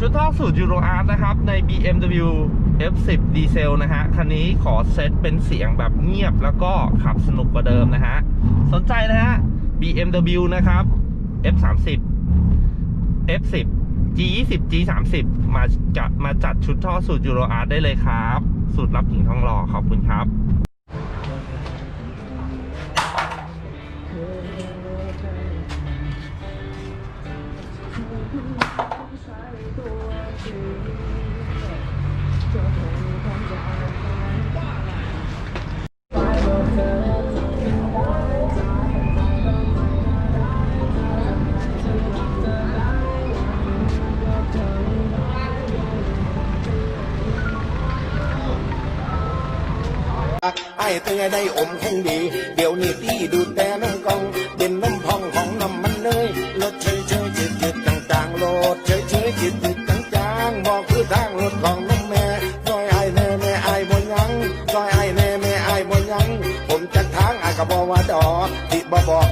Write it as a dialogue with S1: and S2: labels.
S1: ชุดท่อสูตรยูโรอาร์นะครับ ใน BMW F10 ดีเซลนะฮะ คันนี้ขอเซตเป็นเสียงแบบเงียบแล้วก็ขับสนุกกว่าเดิมนะฮะ สนใจนะฮะ BMW นะครับ F30 F10 G20 G30 มาจัดมาจัดชุดท่อสูตรยูโรอาร์ได้เลยครับ สูตรรับหญิงทองหล่อขอบคุณครับ
S2: ไอ้เตือได้อมแข็งดี เดี๋ยวนี้ที่ดูแต่น้ำ งรถของน้องแม่ซอยไอ้แน่แม่ไอ้บนยังซอยไอ้แน่แม่ไอ้บนยัง ผมจัดทางไอ้กระบอกว่าดอกที่บ่บอก